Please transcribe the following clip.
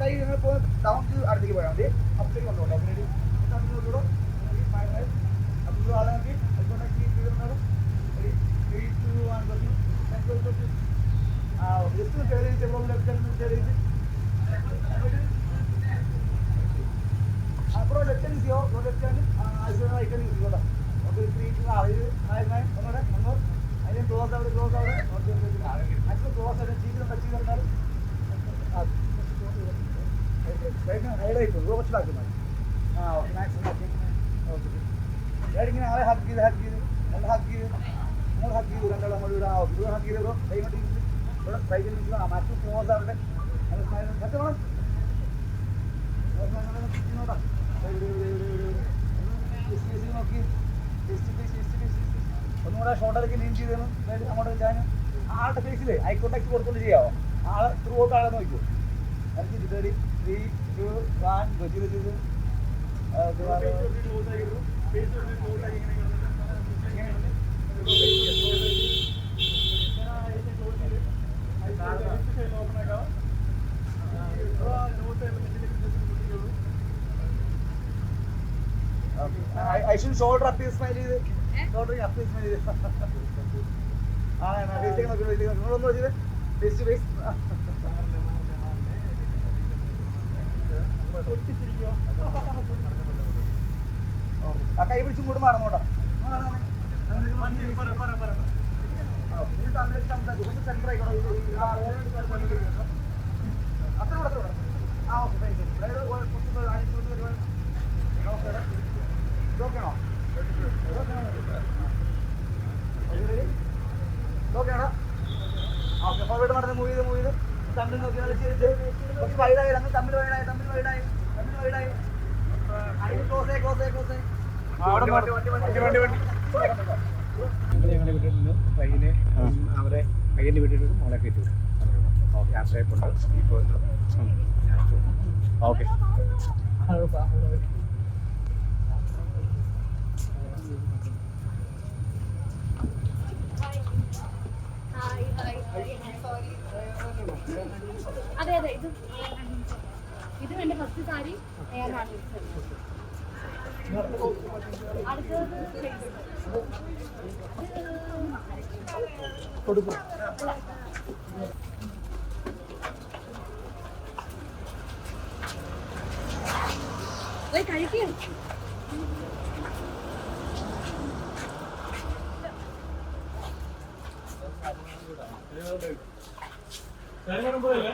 ഈ കൈ ഇങ്ങനെ പോ ഡൗൺ ചെയ്ത് അടുത്തേക്ക് പോയാൽ മതി അപ്പത്തേക്ക് കൊണ്ടുപോകണം അതിനൊരു തമ്മിലൂടെ അപ്പോൾ ആളെ നോക്കി അതുകൊണ്ട് കീപ്പ് ചെയ്തിരുന്നാലും ത്രീ ടു വൺ പറഞ്ഞു ആ ജസ്റ്റ് കയറി ചെറുപ്പം ലെഫ്റ്റ് കയറി അപ്പുറം ലെഫ്റ്റ് യൂസ് ചെയ്യോ left hand eyes right use ചെയ്യോ ഓക്കെ ത്രീ ടു ആ ഇത് നയൻ നയൻ ഒന്നുകൂടെ ഒന്ന് അതിന് ക്ലോസ് അവിടെ ക്ലോസ് അവിടെ മാക്സിമം ക്ലോസ് ആയിട്ട് ചീറ്റ് ടച്ച് ചെയ്തിരുന്നാലും ഹക്ക് ചെയ്ത് നിങ്ങൾ ഹക്ക് ചെയ്തു രണ്ടാളും അങ്ങോട്ട് വിടാം ഓക്കെ ഇത് ഹക്ക് ചെയ്തോ കൈ മട്ടി ഇവിടെ കൈ കണ്ടിട്ട് ആ മാക്സിമം ക്ലോസ് ആവട്ടെ നല്ല സ്മൈൽ ഹക്ക് വേണം ഒന്നുകൂടെ ഷോർട്ടർക്ക് ലീൻ ചെയ്ത് അങ്ങോട്ട് ഞാൻ ആളുടെ ഫേസിൽ ഐ കോണ്ടാക്ട് കൊടുത്തോണ്ട് ചെയ്യാവോ ആളെ ത്രൂ ഔട്ട് ആളെ നോക്കൂ എനിക്ക് റെഡി ത്രീ ടു വൺ ചെയ്ത് ചെയ്ത് I should shoulder up smile ചെയ്ത് ഷോൾഡർ അപ്പ് സ്മൈൽ ചെയ്ത് ആ ഫേസിലേക്ക് നോക്കി ഫേസിലേക്ക് നോക്കി നിങ്ങളൊന്ന് വെച്ചത് ഫേസ് ടു ഫേസ് ആ കൈ പിടിച്ചും കൂടെ കൂടെ അത്ര കൂടെ ആ ഓക്കെ തമ്മിൽ നോക്കി നല്ല ചിരിച്ച് കുറച്ച് വൈഡായി അങ്ങ് തമ്മിൽ വൈഡായി തമ്മിൽ വൈഡായി തമ്മിൽ വൈഡായി അതിന് ക്ലോസേ ക്ലോസേ ക്ലോസേ ഞങ്ങളെ നിന്ന് പയ്യനെ അവരെ പയ്യന്റെ നിന്ന് മോളെ കയറ്റി വിടും. ഓക്കെ. ആശ്രയപ്പുണ്ട് ഇപ്പോൾ ഓക്കെ. അതെ അതെ ഇത് ഇത് എന്റെ ഫസ്റ്റ് സാരി ഞാൻ അടുത്തത് കൊടുക്കും. പോയി കഴിക്കുക പോലെ